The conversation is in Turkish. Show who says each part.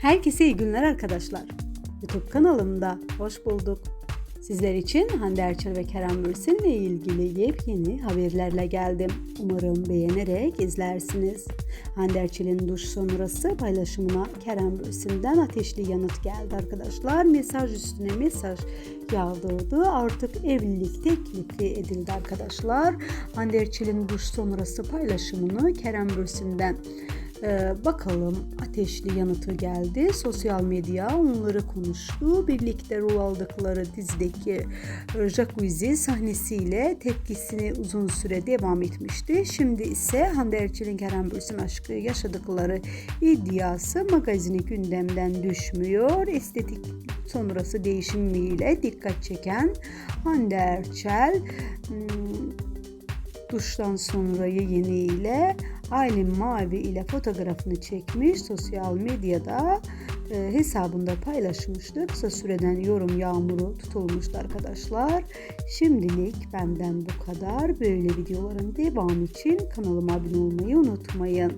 Speaker 1: Herkese iyi günler arkadaşlar. YouTube kanalımda hoş bulduk. Sizler için Hande Erçel ve Kerem Bürsin ile ilgili yepyeni haberlerle geldim. Umarım beğenerek izlersiniz. Hande Erçel'in duş sonrası paylaşımına Kerem Bürsin'den ateşli yanıt geldi arkadaşlar. Mesaj üstüne mesaj yağdırdı. Artık evlilik teklifi edildi arkadaşlar. Hande Erçel'in duş sonrası paylaşımını Kerem Bürsin'den ee, bakalım ateşli yanıtı geldi. Sosyal medya onları konuştu. Birlikte rol aldıkları dizideki e, jacuzzi sahnesiyle tepkisini uzun süre devam etmişti. Şimdi ise Hande Erçel'in Kerem Bürsin aşkı yaşadıkları iddiası magazini gündemden düşmüyor. Estetik sonrası değişimiyle dikkat çeken Hande Erçel hmm, duştan sonra yayınıyla Aylin Mavi ile fotoğrafını çekmiş sosyal medyada e, hesabında paylaşmıştı. Kısa süreden yorum yağmuru tutulmuştu arkadaşlar. Şimdilik benden bu kadar. Böyle videoların devamı için kanalıma abone olmayı unutmayın.